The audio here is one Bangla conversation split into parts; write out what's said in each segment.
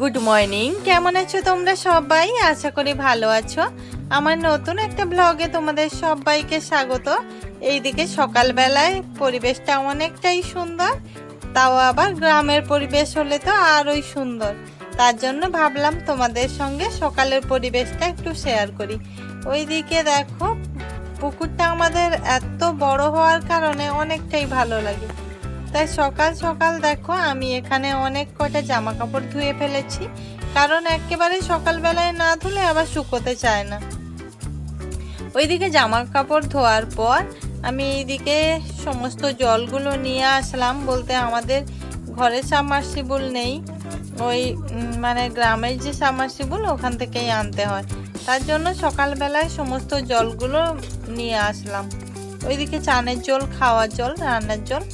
গুড মর্নিং কেমন আছো তোমরা সবাই? আশা করি ভালো আছো। আমার নতুন একটা ব্লগে তোমাদের সবাইকে স্বাগত। এইদিকে সকালবেলায় পরিবেশটা অনেকটাই সুন্দর, তাও আবার গ্রামের পরিবেশ হলে তো আরোই সুন্দর। তার জন্য ভাবলাম তোমাদের সঙ্গে সকালের পরিবেশটা একটু শেয়ার করি। ওইদিকে দেখো, পুকুরটা আমাদের এত বড় হওয়ার কারণে অনেকটাই ভালো লাগে। তাই সকাল সকাল দেখো, আমি এখানে অনেক কটা জামা কাপড় ধুয়ে ফেলেছি। কারণ একেবারে সকালবেলায় না ধুলে আবার শুকোতে চায় না। ওইদিকে জামা কাপড় ধোয়ার পর আমি এইদিকে সমস্ত জলগুলো নিয়ে আসলাম বলতে আমাদের ঘরে সাবমার্সিবল নেই। ওই মানে গ্রামের যে সাবমার্সিবল ওখান থেকেই আনতে হয়। তার জন্য সকালবেলায় সমস্ত জলগুলো নিয়ে আসলাম। ওইদিকে চানের জল, খাওয়ার জল, রান্নার জল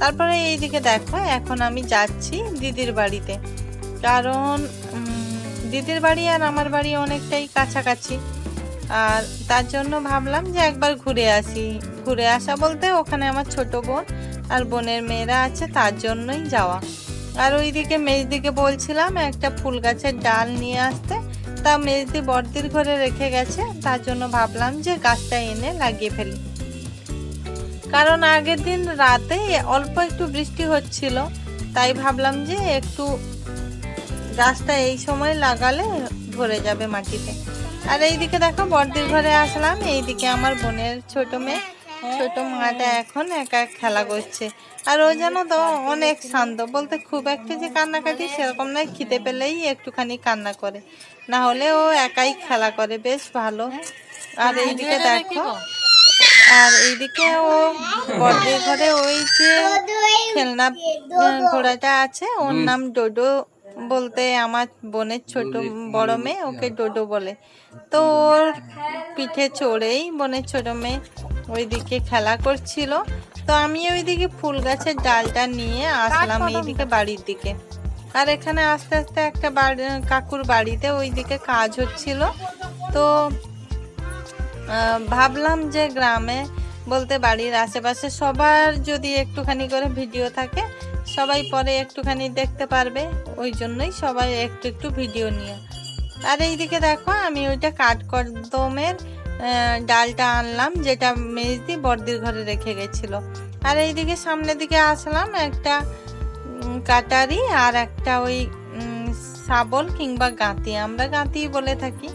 তারপরে এইদিকে দেখো, এখন আমি যাচ্ছি দিদির বাড়িতে। কারণ দিদির বাড়ি আর আমার বাড়ি অনেকটাই কাছাকাছি। আর তার জন্য ভাবলাম যে একবার ঘুরে আসি। ঘুরে আসা বলতে ওখানে আমার ছোট বোন আর বোনের মেয়েরা আছে, তার জন্যই যাওয়া। আর ওইদিকে মেজদিকে বলছিলাম, একটা ফুল গাছের ডাল নিয়ে আসতে। তা মেজদি বর্দির ঘরে রেখে গেছে, তার জন্য ভাবলাম যে গাছটা এনে লাগিয়ে ফেলি। কারণ আগের দিন রাতে অল্প একটু বৃষ্টি হচ্ছিল তাই ভাবলাম যে একটু গাছটা এই সময় লাগালে ভরে যাবে মাটিতে। আর এইদিকে দেখো বড়দির ঘরে আসলাম এইদিকে আমার বোনের ছোট মেয়ে। ছোট মাটা এখন একা খেলা করছে। আর ও যেন তো অনেক শান্ত। বলতে খুব একটা যে কান্নাকাটি সেরকম নয় খিদে পেলেই একটুখানি কান্না করে। না হলে ও একাই খেলা করে বেশ ভালো। আর এইদিকে দেখো। আর এইদিকে ও বড়দের ঘরে ওই যে খেলনা ঘোড়াটা আছে। ওর নাম ডোডো বলতে আমার বোনের ছোট বড় মেয়ে ওকে ডোডো বলে। তো ওর পিঠে চড়েই বোনের ছোট মেয়ে ওইদিকে খেলা করছিল। তো আমি ওইদিকে ফুল গাছের ডালটা নিয়ে আসলাম এইদিকে বাড়ির দিকে। আর এখানে আস্তে আস্তে একটা বাড়ি কাকুর বাড়িতে ওইদিকে কাজ হচ্ছিল। তো ভাবলাম যে গ্রামে বলতে বাড়ির আশেপাশে সবার যদি একটুখানি করে ভিডিও থাকে সবাই পরে একটুখানি দেখতে পারবে ওই জন্যই সবাই একটু একটু ভিডিও নিয়ে। আর এইদিকে দেখো আমি ওইটা কাঠকর্দমের আহ, ডালটা আনলাম যেটা মেজদি বর্দির ঘরে রেখে গেছিল। আর এইদিকে সামনের দিকে আসলাম একটা কাটারি আর একটা ওই শাবল কিংবা গাঁতি। আমরা গাঁতি বলে থাকি।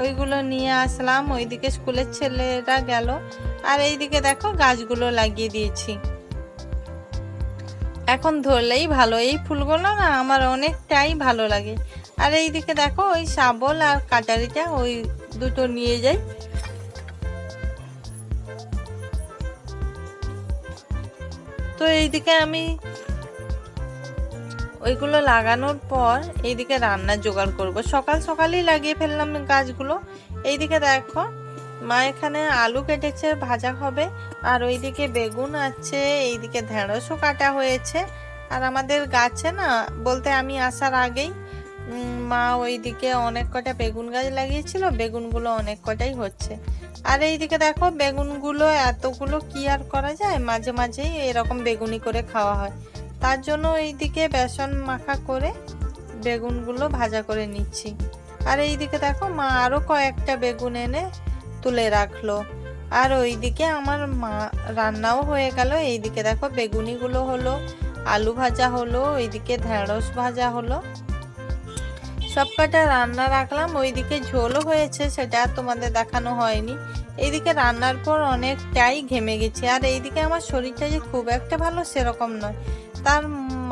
ওইগুলো নিয়ে আসলাম। ওইদিকে স্কুলের ছেলেরা গেল। আর এইদিকে দেখো গাছগুলো লাগিয়ে দিয়েছি। এখন ধরলেই ভালো। এই ফুলগুলো না আমার অনেকটাই ভালো লাগে। আর এইদিকে দেখো ওই শাবল আর কাটারিটা ওই দুটো নিয়ে যাই। তো এইদিকে আমি ওইগুলো লাগানোর পর এইদিকে রান্নার জোগাড় করব। সকাল সকালেই লাগিয়ে ফেললাম গাছগুলো। এইদিকে দেখো, মা এখানে আলু কেটেছে, ভাজা হবে। আর ওইদিকে বেগুন আছে, এইদিকে ঢেঁড়সও কাটা হয়েছে। আর আমাদের গাছে না, বলতে আমি আসার আগেই মা ওইদিকে অনেক কটা বেগুন গাছ লাগিয়েছিল, বেগুনগুলো অনেক কটাই হচ্ছে। আর এইদিকে দেখো, বেগুনগুলো এতগুলো কি আর করা যায়? মাঝে মাঝেই এরকম বেগুনি করে খাওয়া হয়। তার জন্য এইদিকে বেসন মাখা করে বেগুনগুলো ভাজা করে নিচ্ছি। আর এইদিকে দেখো মা আরও কয়েকটা বেগুন এনে তুলে রাখল। আর ওইদিকে আমার মা রান্নাও হয়ে গেল। এইদিকে দেখো বেগুনিগুলো হলো, আলু ভাজা হলো, ওইদিকে ঢেঁড়স ভাজা হলো। সব কটা রান্না রাখলাম, ওইদিকে ঝোলও হয়েছে, সেটা তোমাদের দেখানো হয়নি। এইদিকে রান্নার পর অনেকটাই ঘেমে গেছি। আর এইদিকে আমার শরীরটা যে খুব একটা ভালো সেরকম নয়। তার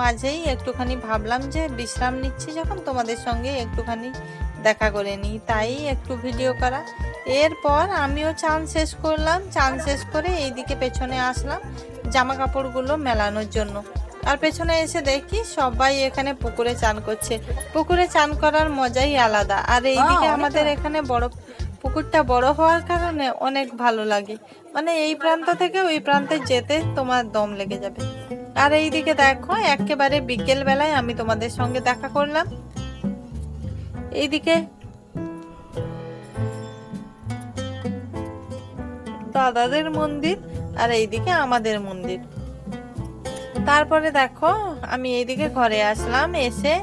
মাঝেই একটুখানি ভাবলাম যে বিশ্রাম নিচ্ছি যখন তোমাদের সঙ্গে একটুখানি দেখা করে নিই। তাই একটু ভিডিও করা। এরপর আমিও চান শেষ করলাম। চান শেষ করে এইদিকে পেছনে আসলাম জামা কাপড়গুলো মেলানোর জন্য। আর পেছনে এসে দেখি সবাই এখানে পুকুরে চান করছে। পুকুরে চান করার মজাই আলাদা। আর এইদিকে আমাদের এখানে বড় পুকুরটা বড় হওয়ার কারণে অনেক ভালো লাগে। মানে এই প্রান্ত থেকে ওই প্রান্তে যেতে তোমার দম লেগে যাবে। আর এইদিকে দেখো, একেবারে বিকেল বেলায় আমি তোমাদের সঙ্গে দেখা করলাম। এইদিকে দাদাদের মন্দির আর এইদিকে আমাদের মন্দির। তারপরে দেখো, আমি এইদিকে ঘরে আসলাম, এসে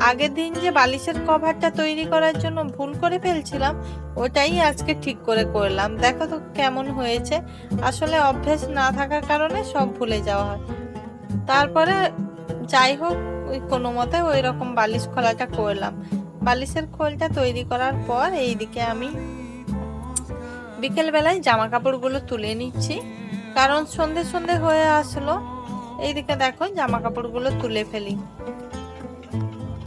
আগের দিন যে বালিশের কভারটা তৈরি করার জন্য ভুল করে ফেলছিলাম, ওটাই আজকে ঠিক করে করলাম। দেখো তো কেমন হয়েছে। আসলে অভ্যেস না থাকার কারণে সব ভুলে যাওয়া হয়। তারপরে যাই হোক, ওই কোনো মতে ওই রকম বালিশ খোলাটা করলাম। বালিশের খোলটা তৈরি করার পর এইদিকে আমি বিকেলবেলায় জামা কাপড়গুলো তুলে নিচ্ছি। কারণ সন্ধে সন্ধে হয়ে আসলো। এইদিকে দেখো জামা কাপড়গুলো তুলে ফেলি।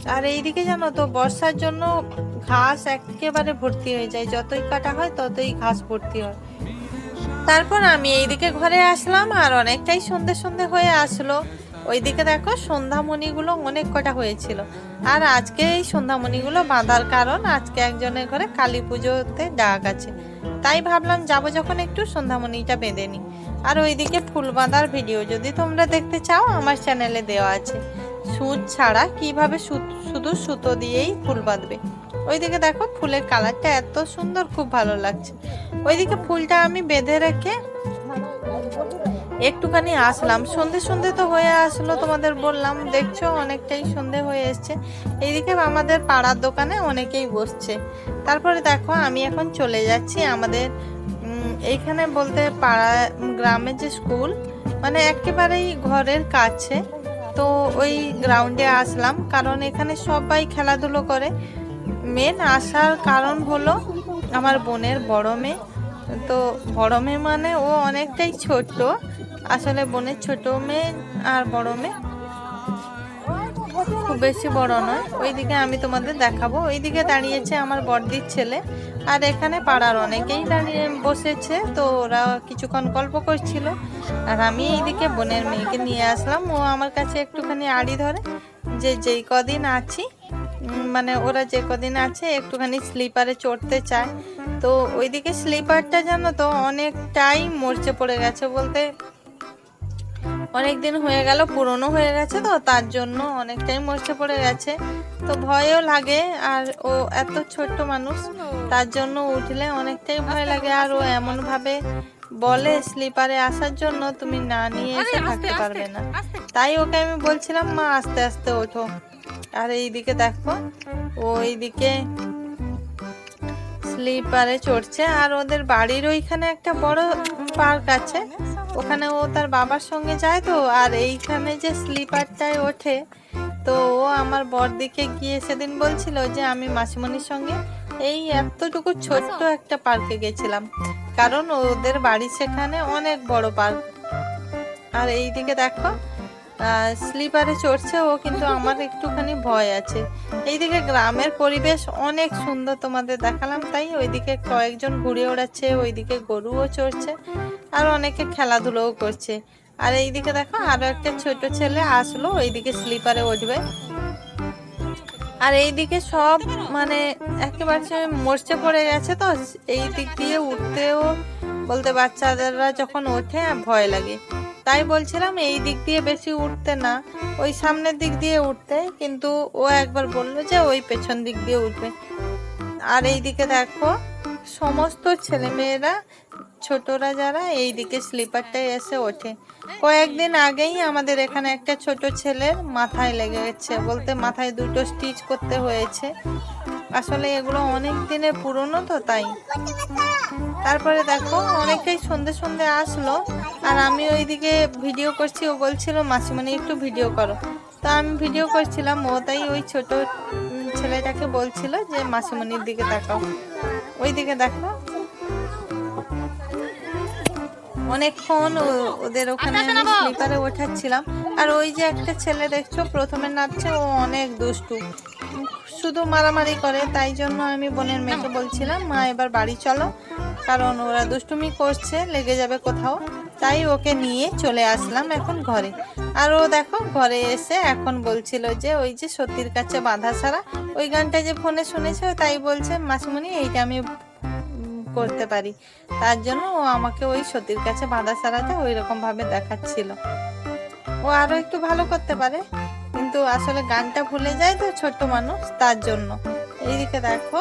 আর এইদিকে জানো তো, বর্ষার জন্য ঘাস একেবারে ভর্তি হয়ে যায়। যতই কাটা হয় ততই ঘাস ভর্তি হয়। তারপর আমি এইদিকে ঘরে আসলাম আর অনেকটাই সন্ধে সন্ধে হয়ে আসলো। ওইদিকে দেখো সন্ধ্যামণিগুলো অনেক কটা হয়েছিল। আর আজকে এই সন্ধ্যামণিগুলো বাঁধার কারণ আজকে একজনের ঘরে কালী পুজোতে ডাক আছে। তাই ভাবলাম যাব যখন একটু সন্ধ্যামণিটা বেঁধে নিই। আর ওইদিকে ফুল বাঁধার ভিডিও যদি তোমরা দেখতে চাও, আমার চ্যানেলে দেওয়া আছে। সুচ ছাড়া কীভাবে শুধু সুতো দিয়েই ফুল বাঁধবে? ওইদিকে দেখো ফুলের কালারটা এত সুন্দর, খুব ভালো লাগছে। ওইদিকে ফুলটা আমি বেঁধে রেখে একটুখানি আসলাম। সন্ধে সন্ধে তো হয়ে আসলো তোমাদের বললাম, দেখছ অনেকটাই সন্ধে হয়ে এসছে। এইদিকে আমাদের পাড়ার দোকানে অনেকেই বসছে। তারপরে দেখো আমি এখন চলে যাচ্ছি আমাদের এইখানে বলতে পাড়া, গ্রামের যে স্কুল মানে একেবারেই ঘরের কাছে। তো ওই গ্রাউন্ডে আসলাম, কারণ এখানে সবাই খেলাধুলো করে। মেন আসার কারণ হলো আমার বোনের বড় মেয়ে। তো বড় মেয়ে মানে ও অনেকটাই ছোট আসলে বোনের ছোট মেয়ে আর বড় মেয়ে খুব বেশি বড় নয়। ওইদিকে আমি তোমাদের দেখাবো। ওইদিকে দাঁড়িয়েছে আমার বড়দির ছেলে। আর এখানে পাড়ার অনেকেই দাঁড়িয়ে বসেছে। তো ওরা কিছুক্ষণ গল্প করছিল। আর আমি এইদিকে বোনের মেয়েকে নিয়ে আসলাম। ও আমার কাছে একটুখানি আড়ি ধরে যে যেই কদিন আছি মানে ওরা যে কদিন আছে, একটুখানি স্লিপারে চড়তে চায়। তো ওইদিকে স্লিপারটা জানো তো, অনেকটাই মরচে পড়ে গেছে বলতে অনেক দিন হয়ে গেল পুরনো হয়ে গেছে তো তার জন্য অনেকটাই মরচে পড়ে গেছে। তো ভয়ও লাগে আর ও এত ছোট্ট মানুষ তার জন্য উঠলে অনেকটাই ভয় লাগে। আর ও এমন ভাবে বলে স্লিপারে আসার জন্য তুমি না নিয়ে এসে থাকতে পারবে না। তাই ওকে আমি বলছিলাম মা আস্তে আস্তে ওঠো। আর এইদিকে দেখো ও এইদিকে স্লিপারে চড়ছে আর ওদের বাড়ির ওইখানে একটা বড় পার্ক আছে। ওখানে ও তার বাবার সঙ্গে যায় তো, আর এইখানে যে স্লিপারটায় ওঠে, তো ও আমার বরদিকে গিয়ে সেদিন বলছিল যে আমি মাসিমণির সঙ্গে এই এতটুকু ছোট্ট একটা পার্কে গেছিলাম, কারণ ওদের বাড়ি সেখানে অনেক বড় পার্ক। আর এইদিকে দেখো স্লিপারে চড়ছে, ও কিন্তু আমার একটুখানি ভয় আছে। এইদিকে গ্রামের পরিবেশ অনেক সুন্দর তোমাদের দেখালাম, তাই ওইদিকে কয়েকজন ঘুরে ওড়াচ্ছে, ওইদিকে গরুও চড়ছে। আর অনেকে খেলাধুলোও করছে। আর এইদিকে দেখো আরও একটা ছোট ছেলে আসলো, ওইদিকে স্লিপারে উঠবে। আর এইদিকে সব মানে একেবারে মরচে পড়ে গেছে তো, এই দিক দিয়ে উঠতেও বলতে বাচ্চাদেররা যখন ওঠে ভয় লাগে। তাই বলছিলাম এই দিক দিয়ে বেশি উঠতে না, ওই সামনের দিক দিয়ে উঠতে। কিন্তু ও একবার বলল যে ওই পেছন দিক দিয়ে উঠবে। আর এইদিকে দেখো সমস্ত ছেলেমেয়েরা ছোটরা যারা এই দিকে স্লিপারটায় এসে ওঠে। কয়েকদিন আগেই আমাদের এখানে একটা ছোট ছেলের মাথায় লেগে গেছে, বলতে মাথায় দুটো স্টিচ করতে হয়েছে। আসলে এগুলো অনেক দিনের পুরনো তো তাই। তারপরে দেখো, অনেকটাই সন্ধে সন্ধে আসলো, আর আমি ওইদিকে ভিডিও করছি, ও বলছিল মাসিমণি একটু ভিডিও করো। তো আমি ভিডিও করছিলাম, ও তাই ওই ছোট ছেলেটাকে বলছিল যে মাসিমণির দিকে তাকাও। ওই দিকে দেখো অনেকক্ষণ ওদের ওখানে আমি স্লিপারে ওঠাচ্ছিলাম। আর ওই যে একটা ছেলে দেখছ প্রথমে নাচছে ও অনেক দুষ্টু। শুধু মারামারি করে তাই জন্য আমি বোনের মেয়েকে বলছিলাম মা এবার বাড়ি চলো। কারণ ওরা দুষ্টুমি করছে লেগে যাবে কোথাও। তাই ওকে নিয়ে চলে আসলাম এখন ঘরে। আর ও দেখো ঘরে এসে এখন বলছিল যে ওই যে সতীর কাছে বাঁধা ছাড়া ওই গানটা যে ফোনে শুনেছে তাই বলছে মাসিমণি এইটা আমি করতে পারি। তার জন্য ও আমাকে ওই সতীর কাছে বাঁধা ছাড়াতে ওই রকম ভাবে দেখাচ্ছিল। ও আরও একটু ভালো করতে পারে, কিন্তু আসলে গানটা ভুলে যায় তো ছোট মানুষ তার জন্য। এইদিকে দেখো,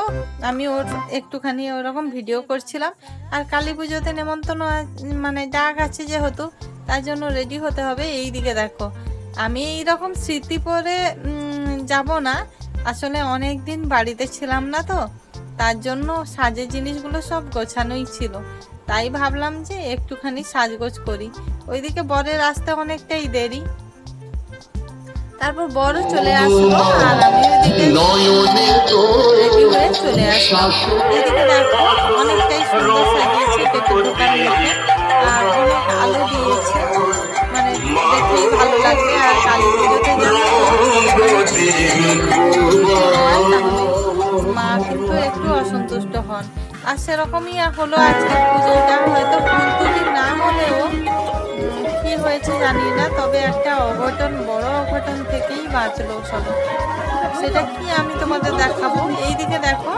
আমি ওর একটুখানি ওরকম ভিডিও করছিলাম, আর কালী পুজোতে নেমন্তন্ন মানে ডাক আছে যেহেতু, তার জন্য রেডি হতে হবে। এই দিকে দেখো, আমি এইরকম স্মৃতি পরে যাব না। আসলে অনেক দিন বাড়িতে ছিলাম না তো তার জন্য সাজের জিনিসগুলো সব গোছানোই ছিল। তাই ভাবলাম যে একটুখানি সাজগোজ করি। ওইদিকে বরের আসতে অনেকটাই দেরি। তারপর বড় চলে আসলো আর আমি ওইদিকে চলে আসলাম। এদিকে দেখো, অনেকটাই সুন্দর সাজিয়েছে আলো দিয়েছে। মানে দেখেই ভালো লাগবে আর কালী পুজোতে মা কিন্তু একটু অসন্তুষ্ট হন। আর সেরকমই হলো আজকে পুজোটা। হয়তো ফুলতুলি না হলেও কি হয়েছে জানি না তবে একটা অঘটন বড় অঘটন থেকেই বাঁচলো সব। সেটা কি আমি তোমাদের দেখাবো? এইদিকে দেখো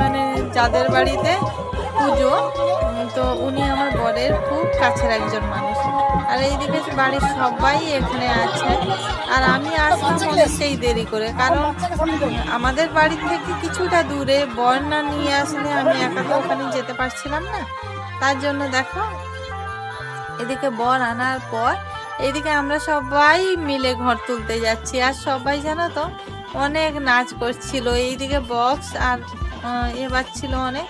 মানে যাদের বাড়িতে পুজো তো উনি আমার বরের খুব কাছের একজন মানুষ। আর এইদিকে বাড়ির সবাই এখানে আছে। আর আমি আসলাম অনেকটাই দেরি করে, কারণ আমাদের বাড়ি থেকে কিছুটা দূরে বর না নিয়ে আসলে আমি একা তো ওখানে যেতে পারছিলাম না। তার জন্য দেখো, এদিকে বর আনার পর এদিকে আমরা সবাই মিলে ঘর তুলতে যাচ্ছি। আর সবাই জানো তো, অনেক নাচ করছিল। এইদিকে বক্স আর এ বাজছিল অনেক।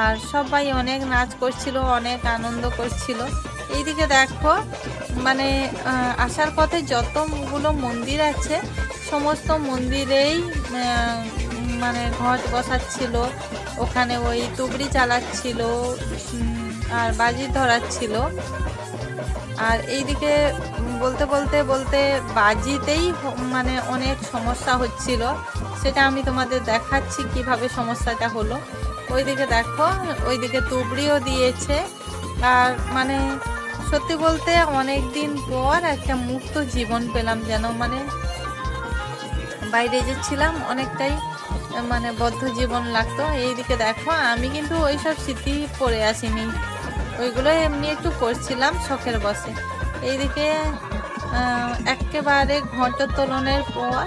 আর সবাই অনেক নাচ করছিল, অনেক আনন্দ করছিল। এইদিকে দেখো মানে আসার পথে যতগুলো মন্দির আছে, সমস্ত মন্দিরেই মানে ঘট বসাচ্ছিল। ওখানে ওই তুবড়ি চালাচ্ছিল আর বাজি ধরাচ্ছিল। আর এইদিকে বলতে বলতে বলতে বাজিতেই মানে অনেক সমস্যা হচ্ছিল। সেটা আমি তোমাদের দেখাচ্ছি কীভাবে সমস্যাটা হলো। ওইদিকে দেখো, ওইদিকে তুবড়িও দিয়েছে। আর মানে সত্যি বলতে অনেক দিন পর একটা মুক্ত জীবন পেলাম যেন মানে বাইরে যে ছিলাম অনেকটাই মানে বদ্ধ জীবন লাগতো। এইদিকে দেখো, আমি কিন্তু ওইসব স্মৃতি পড়ে আসিনি। ওইগুলো এমনি একটু করছিলাম শখের বসে এইদিকে একেবারে ঘটোত্তোলনের পর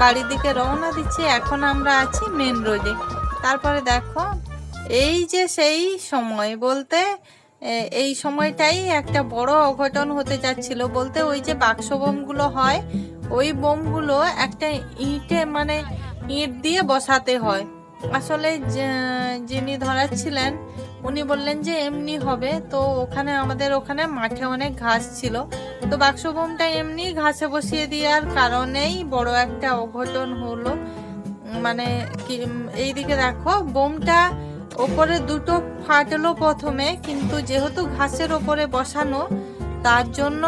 বাড়ির দিকে রওনা দিচ্ছি। এখন আমরা আছি মেন রোডে তারপরে দেখো, এই যে সেই সময় বলতে এই সময়টাই একটা বড় অঘটন হতে যাচ্ছিল। বলতে ওই যে বাক্স বোমগুলো হয়, ওই বোমগুলো একটা ইটে মানে ইট দিয়ে বসাতে হয়। আসলে যিনি ধরাচ্ছিলেন, উনি বললেন যে এমনি হবে। তো ওখানে, আমাদের ওখানে মাঠে অনেক ঘাস ছিল। তো বাক্স বোমটা এমনি ঘাসে বসিয়ে দেওয়ার কারণেই বড় একটা অঘটন হলো। মানে কি এইদিকে দেখো, বোমটা ওপরে দুটো ফাটলো প্রথমে, কিন্তু যেহেতু ঘাসের ওপরে বসানো, তার জন্য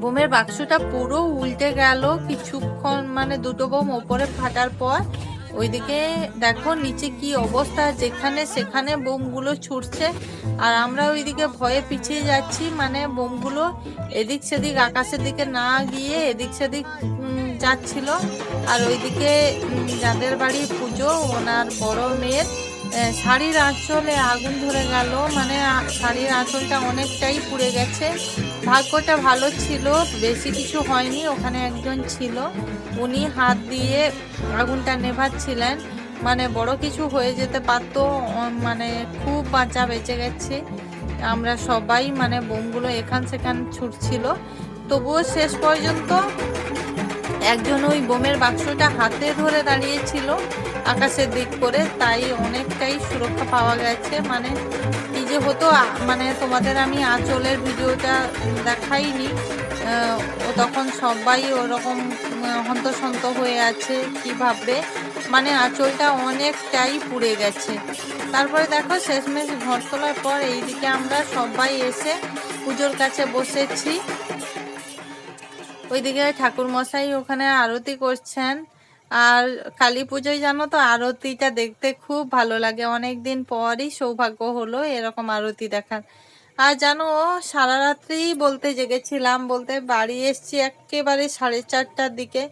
বোমের বাক্সটা পুরো উল্টে গেল কিছুক্ষণ মানে দুটো বোম ওপরে ফাটার পর। ওইদিকে দেখো নিচে কি অবস্থা, যেখানে সেখানে বোমগুলো ছুটছে। আর আমরা ওইদিকে ভয়ে পিছিয়ে যাচ্ছি মানে বোমগুলো এদিক সেদিক, আকাশের দিকে না গিয়ে এদিক সেদিক যাচ্ছিল আর ওইদিকে যাদের বাড়ি পুজো, ওনার বড় মেয়ের শাড়ির আঁচলে আগুন ধরে গেল। মানে শাড়ির আঁচলটা অনেকটাই পুড়ে গেছে। ভাগ্যটা ভালো ছিল, বেশি কিছু হয়নি, ওখানে একজন ছিল। উনি হাত দিয়ে আগুনটা নেভাচ্ছিলেন। মানে বড় কিছু হয়ে যেতে পারতো মানে খুব বাঁচা বেঁচে গেছে। আমরা সবাই মানে বোমগুলো এখান সেখান ছুটছিল। তবুও শেষ পর্যন্ত একজন ওই বোমের বাক্সটা হাতে ধরে দাঁড়িয়েছিল আকাশের দিক করে, তাই অনেকটাই সুরক্ষা পাওয়া গেছে। মানে কি যে হতো মানে তোমাদের আমি আঁচলের ভিডিওটা দেখাইনি। ও তখন সবাই ওরকম হন্তসন্ত হয়ে আছে, কি ভাববে? মানে আঁচলটা অনেকটাই পুড়ে গেছে। তারপরে দেখো, শেষমেশ ঘর তোলার পর এইদিকে আমরা সবাই এসে পুজোর কাছে বসেছি। ওইদিকে ঠাকুর মশাই ওখানে আরতি করছেন। আর কালী পুজোয় জানো তো, আরতিটা দেখতে খুব ভালো লাগে। অনেক দিন পরই সৌভাগ্য হলো এরকম আরতি দেখার। আর জানো, সারা রাত্রি বলতে জেগেছিলাম, বলতে বাড়ি এসছি একেবারে সাড়ে চারটার দিকে।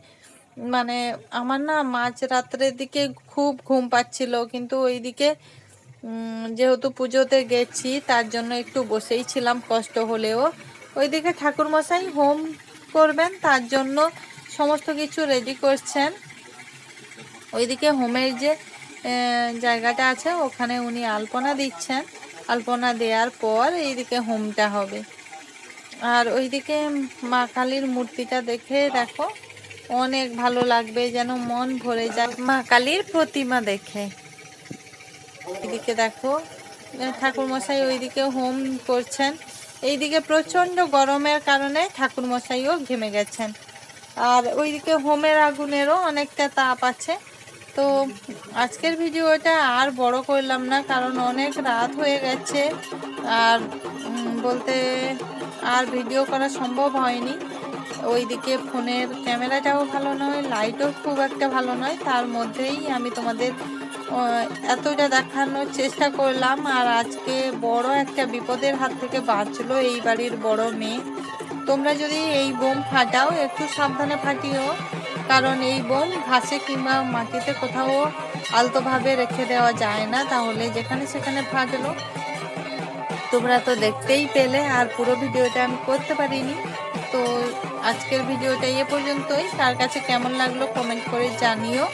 মানে আমার না মাঝ রাত্রের দিকে খুব ঘুম পাচ্ছিল, কিন্তু ওইদিকে যেহেতু পুজোতে গেছি, তার জন্য একটু বসেই ছিলাম, কষ্ট হলেও। ওইদিকে ঠাকুরমশাই হোম করবেন, তার জন্য সমস্ত কিছু রেডি করছেন। ওইদিকে হোমের যে জায়গাটা আছে, ওখানে উনি আলপনা দিচ্ছেন। আলপনা দেওয়ার পর এইদিকে হোমটা হবে। আর ওইদিকে মা কালীর মূর্তিটা দেখে দেখো, অনেক ভালো লাগবে যেন মন ভরে যায় মা কালীর প্রতিমা দেখে। এদিকে দেখো ঠাকুর মশাই ওইদিকে হোম করছেন। এইদিকে প্রচণ্ড গরমের কারণে ঠাকুর মশাইও ঘেমে গেছেন। আর ওইদিকে হোমের আগুনেরও অনেকটা তাপ আছে। তো আজকের ভিডিওটা আর বড় করলাম না, কারণ অনেক রাত হয়ে গেছে। আর বলতে আর ভিডিও করা সম্ভব হয়নি। ওইদিকে ফোনের ক্যামেরাটাও ভালো নয়, লাইটও খুব একটা ভালো নয়। তার মধ্যেই আমি তোমাদের এতটা দেখানোর চেষ্টা করলাম আর আজকে বড় একটা বিপদের হাত থেকে বাঁচলো এই বাড়ির বড় মেয়ে। তোমরা যদি এই বোম ফাটাও, একটু সাবধানে ফাটিও, কারণ এই বোম ঘাসে কিংবা মাটিতে কোথাও আলতোভাবে রেখে দেওয়া যায় না, তাহলে যেখানে সেখানে ফাটলো। তোমরা তো দেখতেই পেলে, আর পুরো ভিডিওটা আমি করতে পারিনি। তো আজকের ভিডিওটা এ পর্যন্তই। কার কাছে কেমন লাগল কমেন্ট করে জানিও।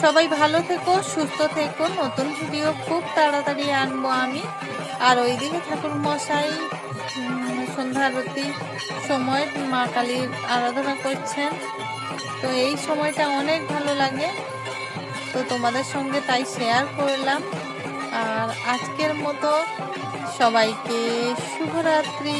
সবাই ভালো থেকো সুস্থ থেকো। নতুন ভিডিও খুব তাড়াতাড়ি আনব আমি। আর ওইদিকে ঠাকুর মশাই উম, সন্ধ্যা আরতি সময় মা কালীর আরাধনা করছেন। তো এই সময়টা অনেক ভালো লাগে। তো তোমাদের সঙ্গে তাই শেয়ার করলাম। আর আজকের মতো সবাইকে শুভরাত্রি।